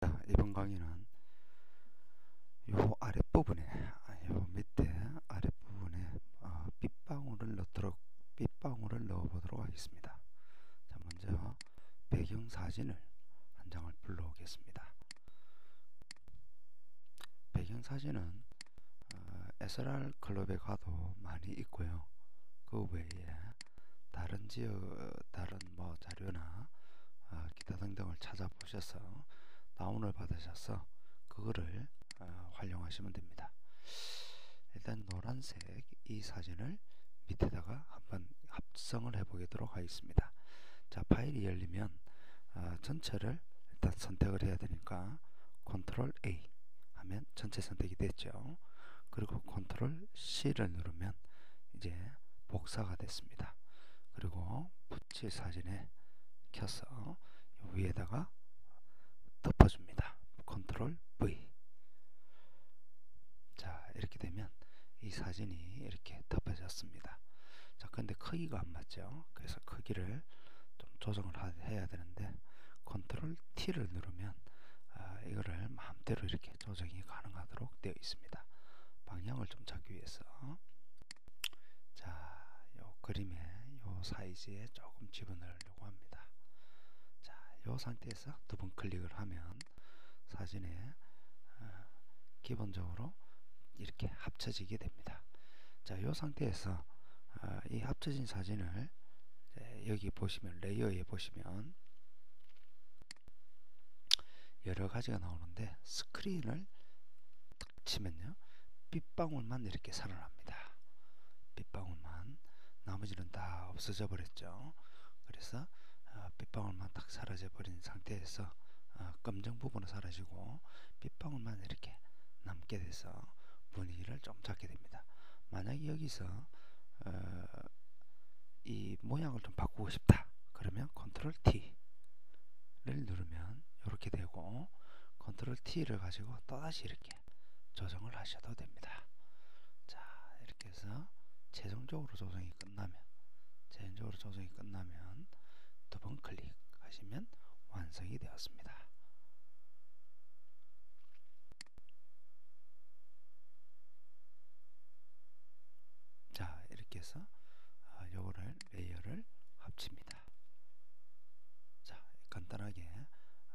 자, 이번 강의는 요 아랫부분에 아, 요 밑에 아랫부분에 어, 빗방울을 넣도록 빗방울을 넣어 보도록 하겠습니다. 자, 먼저 배경 사진을 한 장을 불러 오겠습니다. 배경 사진은 어, SLR 클럽에 가도 많이 있고요. 그 외에 다른 지역 다른 뭐 자료나 어, 기타 등등을 찾아보셔서 다운을 받으셔서 그거를 어, 활용하시면 됩니다. 일단 노란색 이 사진을 밑에다가 한번 합성을 해보도록 하겠습니다. 자 파일이 열리면 어, 전체를 일단 선택을 해야 되니까 컨트롤 A 하면 전체 선택이 됐죠. 그리고 컨트롤 C를 누르면 이제 복사가 됐습니다. 그리고 붙일 사진에 켜서 위에다가 덮어줍니다. 컨트롤 V 자 이렇게 되면 이 사진이 이렇게 덮어졌습니다. 자 근데 크기가 안 맞죠. 그래서 크기를 좀 조정을 해야 되는데 컨트롤 T를 누르면 아, 이거를 마음대로 이렇게 조정이 가능하도록 되어 있습니다. 방향을 좀 잡기 위해서 자, 요 그림의 요 사이즈에 조금 집어넣으려고 합니다. 자, 요 상태에서 두 번 클릭을 하면 사진에 어, 기본적으로 이렇게 합쳐지게 됩니다. 자, 요 상태에서 어, 이 합쳐진 사진을 여기 보시면 레이어에 보시면 여러 가지가 나오는데 스크린을 딱 치면요 빗방울만 이렇게 살아납니다. 빗방울만. 나머지는 다 없어져 버렸죠. 그래서 어, 빗방울만 딱 사라져 버린 상태에서 어, 검정 부분은 사라지고 빗방울만 이렇게 남게 돼서 분위기를 좀 잡게 됩니다. 만약에 여기서 어, 이 모양을 좀 바꾸고 싶다. 그러면 컨트롤 T를 누르면 이렇게 되고 컨트롤 T를 가지고 또다시 이렇게 조정을 하셔도 됩니다. 자 이렇게 해서 최종적으로 조정이 끝나면 최종적으로 조정이 끝나면 두 번 클릭하시면 완성이 되었습니다 자 이렇게 해서 어, 요거를 레이어를 합칩니다. 자 간단하게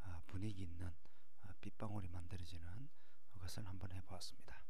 어, 분위기 있는 어, 빗방울이 만들어지는 것을 한번 해보았습니다